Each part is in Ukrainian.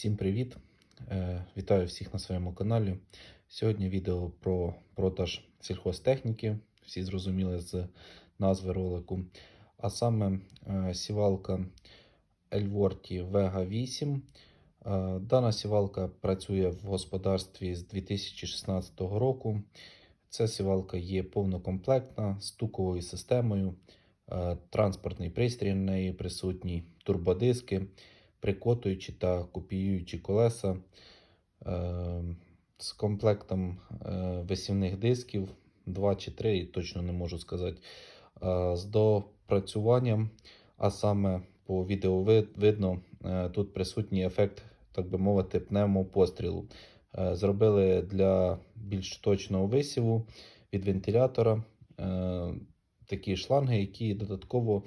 Всім привіт! Е, Вітаю всіх на своєму каналі. Сьогодні відео про продаж сільхозтехніки. Всі зрозуміли з назви ролику. А саме е, сівалка Elvorti Vega 8. Е, Дана сівалка працює в господарстві з 2016 року. Ця сівалка є повнокомплектна з туковою системою, е, транспортний пристрій на неї присутній, турбодиски прикотуючі та копіюючі колеса е, з комплектом е, висівних дисків 2 чи 3, точно не можу сказати, е, з допрацюванням, а саме по відео ви- видно, тут присутній ефект, так би мовити, пневмопострілу. Зробили для більш точного висіву від вентилятора такі шланги, які додатково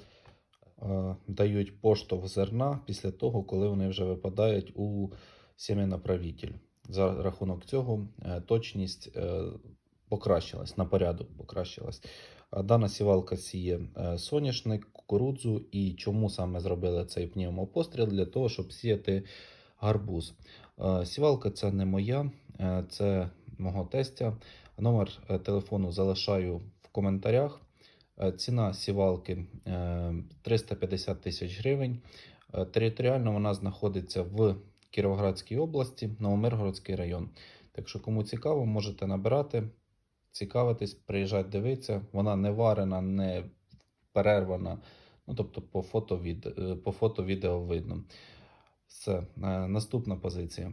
дають поштовх зерна після того, коли вони вже випадають у сім'янаправитель. За рахунок цього е, точність е, покращилась, на порядок покращилась. Дана сівалка сіє е, соняшник, кукурудзу. І чому саме зробили цей пневмопостріл? Для того, щоб сіяти гарбуз. Е, Сівалка це не моя, е, це мого тестя. Номер е, телефону залишаю в коментарях. Е, Ціна сівалки е, 350 тисяч гривень. Е, Територіально вона знаходиться в Кіровоградській області, Новомиргородський район. Так що, кому цікаво, можете набирати, цікавитись, приїжджати дивитися. Вона не варена, не перервана. Ну, тобто по фото, від, е, по фото відео видно. Все, е, наступна позиція.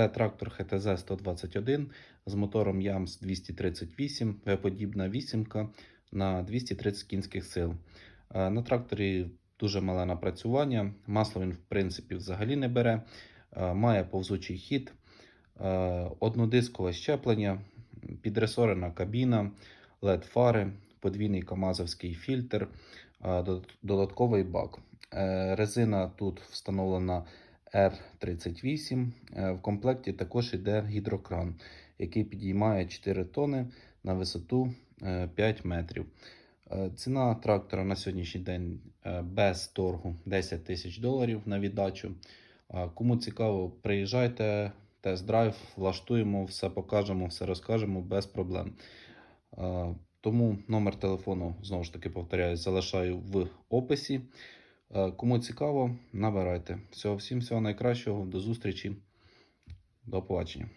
Це трактор ХТЗ 121 з мотором ЯМС 238, V-подібна вісімка на 230 кінських сил. Е, На тракторі дуже мале напрацювання. Масло він, в принципі, взагалі не бере. Е, Має повзучий хід, е, однодискове щеплення, підресорена кабіна, LED-фари, подвійний камазовський фільтр, додатковий бак. Резина тут встановлена R38. Е, В комплекті також йде гідрокран, який підіймає 4 тони на висоту е, 5 метрів. Е, Ціна трактора на сьогоднішній день е, без торгу 10 тисяч доларів на віддачу. Е, Кому цікаво, приїжджайте, тест-драйв, влаштуємо, все покажемо, все розкажемо без проблем. Е, Тому номер телефону, знову ж таки повторяю, залишаю в описі. Е, Кому цікаво, набирайте. Всього, всім всього найкращого, до зустрічі, до побачення.